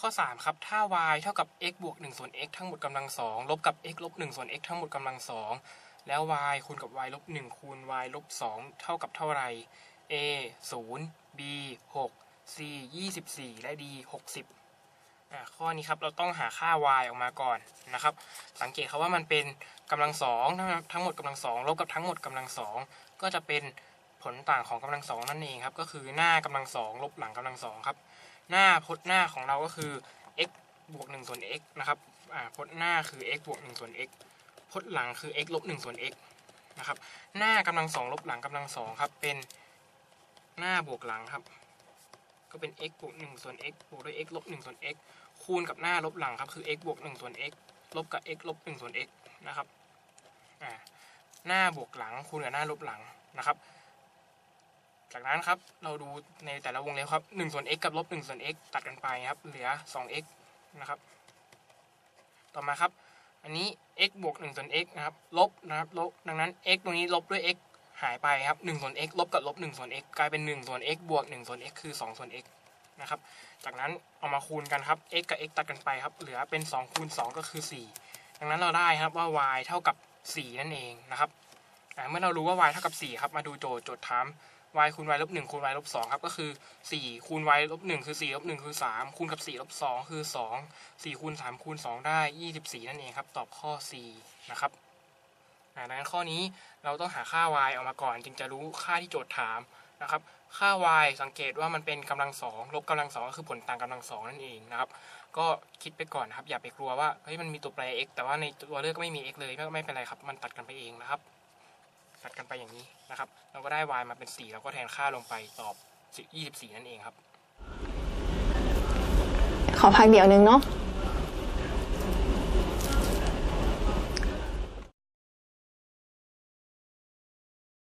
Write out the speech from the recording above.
ข้อ 3 ครับ ถ้า y เท่ากับ x บวก1ส่วน x ทั้งหมดกำลังสองลบกับ x ลบ1ส่วน x ทั้งหมดกำลังสองแล้ว y คูณกับ y ลบ1คูณ y ลบ2เท่ากับเท่าไหร่ a 0 b 6 c 24 และ d 60อ่าข้อนี้ครับเราต้องหาค่า y ออกมาก่อนนะครับ สังเกตครับว่ามันเป็นกำลังสองทั้งทั้งหมดกำลังสองลบกับทั้งหมดกำลังสองก็จะเป็นผลต่างของกำลังสองนั่นเองครับ ก็คือหน้ากำลังสองลบหลังกำลังสองครับ หน้าพจน์หน้าของเราก็คือ x บวก1ส่วน x นะครับพจน์หน้าคือ x บวก1ส่วน x พจน์หลังคือ x ลบ1ส่วน x นะครับหน้ากำลังสองลบหลังกำลังสองครับเป็นหน้าบวกหลังครับ ก็เป็น x บวก1ส่วน x บวกด้วย x ลบ1ส่วน x คูณกับหน้าลบหลังครับคือ x บวก1ส่วน x ลบกับ x ลบ1ส่วน x นะครับหน้าบวกหลังคูณกับหน้าลบหลังนะครับ จากนั้นครับเราดูในแต่ละวงเล็บครับ1ส่วน x กับลบ1ส่วน x ตัดกันไปครับ เหลือ 2x นะครับ ต่อมาครับ อันนี้ x บวก1ส่วน x นะครับ ลบนะครับ ลบ ดังนั้น x ตรงนี้ลบด้วย x หายไปครับ1ส่วน x ลบกับลบ1ส่วน x กลายเป็น1ส่วน x บวก1ส่วน x คือ2ส่วน x นะครับ จากนั้นเอามาคูณกันครับ x กับ x ตัดกันไปครับ เหลือเป็น2คูณ2ก็คือ 4 ดังนั้นเราได้ครับว่า y เท่ากับ 4 นั่นเองนะครับ เมื่อเรารู้ว่า y เท่ากับ 4 ครับ มาดูโจทย์โจทย์ถาม y คูณ y ลบ1คูณ y ลบ2ครับ ก็คือ 4 คูณ y ลบ1คือ 4 ลบ1คือ 3 คูณกับ 4 ลบ 2 คือ 2 4 คูณ 3 คูณ 2 ได้ 24 นั่นเองครับ ตอบข้อ C นะครับดังนั้นข้อนี้เราต้องหาค่า y ออกมาก่อน จึงจะรู้ค่าที่โจทย์ถามนะครับ ค่า y สังเกตว่ามันเป็นกำลังสองลบกำลังสองก็คือผลต่างกำลังสองนั่นเองนะครับ ก็คิดไปก่อนนะครับ อย่าไปกลัวว่าเฮ้ยมันมีตัวแปร x แต่ว่าในตัวเลือกก็ไม่มี x เลยไม่ไม่เป็นไรครับ มันตัดกันไปเองนะครับัดกันไปอย่างนี้นะครับ เราก็ได้ y มาเป็น 4 เราก็แทนค่าลงไปตอบ 24 นั่นเองครับ ขอพักเดี๋ยวนึงเนาะ